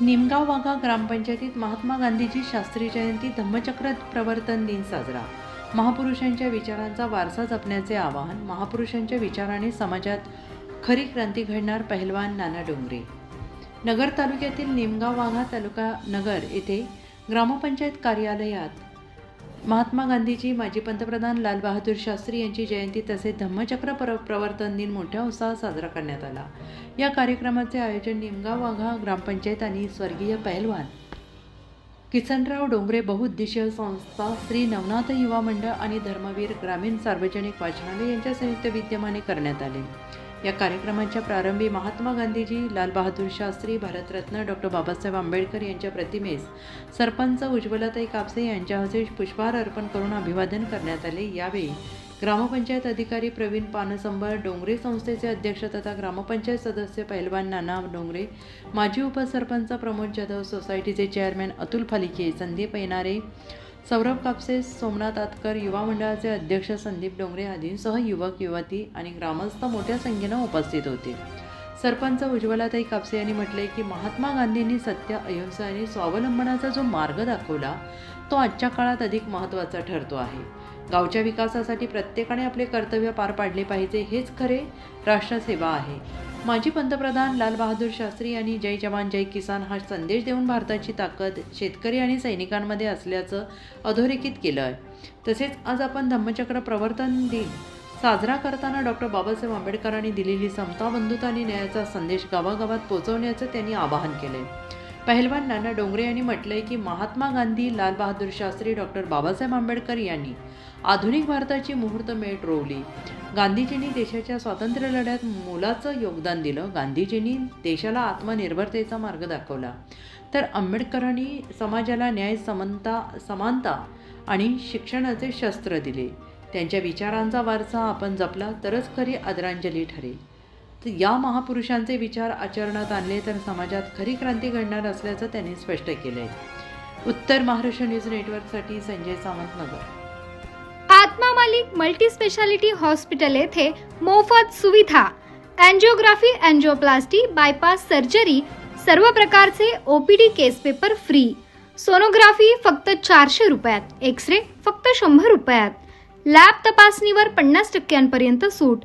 निमगाव वाघा ग्रामपंचायतीत महात्मा गांधीजी शास्त्री जयंती धम्मचक्र प्रवर्तन दिन साजरा. महापुरुषांच्या विचारांचा वारसा जपण्याचे आवाहन महापुरुषांच्या विचाराने समाजात खरी क्रांती घडणार पहिलवान नाना डोंगरे. नगर तालुक्यातील निमगाव वाघा तालुका नगर येथे ग्रामपंचायत कार्यालयात महात्मा गांधीजी माजी पंतप्रधान लालबहादूर शास्त्री यांची जयंती तसेच धम्मचक्र प्र प्रवर्तन दिन मोठ्या उत्साहात साजरा करण्यात आला. या कार्यक्रमाचे आयोजन निमगाव वाघा ग्रामपंचायत आणि स्वर्गीय पहलवान किसनराव डोंगरे बहुउद्देशीय संस्था श्री नवनाथ युवा मंडळ आणि धर्मवीर ग्रामीण सार्वजनिक वाचनालय यांच्या संयुक्त विद्यमाने करण्यात आले. या कार्यक्रमाच्या प्रारंभी महात्मा गांधीजी लालबहादूर शास्त्री भारतरत्न डॉक्टर बाबासाहेब आंबेडकर यांच्या प्रतिमेस सरपंच उज्ज्वलताई कापसे यांच्या हस्ते पुष्पहार अर्पण करून अभिवादन करण्यात आले. यावेळी ग्रामपंचायत अधिकारी प्रवीण पानसंबर डोंगरे संस्थेचे अध्यक्ष तथा ग्रामपंचायत सदस्य पहिलवान नाना डोंगरे माजी उपसरपंच प्रमोद जाधव सोसायटीचे चेअरमॅन अतुल फालिके संदीप येणारे सौरभ कापसे सोमनाथ आतकर युवा मंडळाचे अध्यक्ष संदीप डोंगरे आदींसह युवक युवती आणि ग्रामस्थ मोठ्या संख्येनं उपस्थित होते. सरपंच उज्ज्वलाताई कापसे यांनी म्हटले की महात्मा गांधींनी सत्य अहिंसा आणि स्वावलंबनाचा जो मार्ग दाखवला तो आजच्या काळात अधिक महत्त्वाचा ठरतो आहे. गावच्या विकासासाठी प्रत्येकाने आपले कर्तव्य पार पाडले पाहिजे हेच खरे राष्ट्रसेवा आहे. माजी पंतप्रधान लालबहादूर शास्त्री यांनी जय जवान जय किसान हा संदेश देऊन भारताची ताकद शेतकरी आणि सैनिकांमध्ये असल्याचं अधोरेखित केलं आहे तसेच आज आपण धम्मचक्र प्रवर्तन दिन साजरा करताना डॉक्टर बाबासाहेब आंबेडकरांनी दिलेली समता बंधुता आणि न्यायाचा संदेश गावागावात पोहोचवण्याचं त्यांनी आवाहन केलंय. पहिलवान नाना डोंगरे यांनी म्हटलंय की महात्मा गांधी लालबहादूर शास्त्री डॉक्टर बाबासाहेब आंबेडकर यांनी आधुनिक भारताची मुहूर्तमेढ रोवली गांधीजींनी देशाच्या स्वातंत्र्य लढ्यात मोलाचं योगदान दिलं. गांधीजींनी देशाला आत्मनिर्भरतेचा मार्ग दाखवला. तर आंबेडकरांनी समाजाला न्याय समता समानता आणि शिक्षणाचे शस्त्र दिले. त्यांच्या विचारांचा वारसा आपण जपला तरच खरी आदरांजली ठरेल. तर या महापुरुषांचे विचार आचरणात आणले तर समाजात खरी क्रांती घडणार असल्याचं त्यांनी स्पष्ट केलं आहे उत्तर महाराष्ट्र न्यूज नेटवर्कसाठी Sanjay Sawant Nagar. Atma Malik multi speciality hospital येथे मोफत सुविधा अँजिओग्राफी अँजिओप्लास्टी बायपास सर्जरी सर्व प्रकारचे OPD case paper free. Sonography फक्त चारशे रुपयात एक्स रे फक्त शंभर रुपयात. लॅब तपासणीवर पन्नास टक्क्यांपर्यंत सूट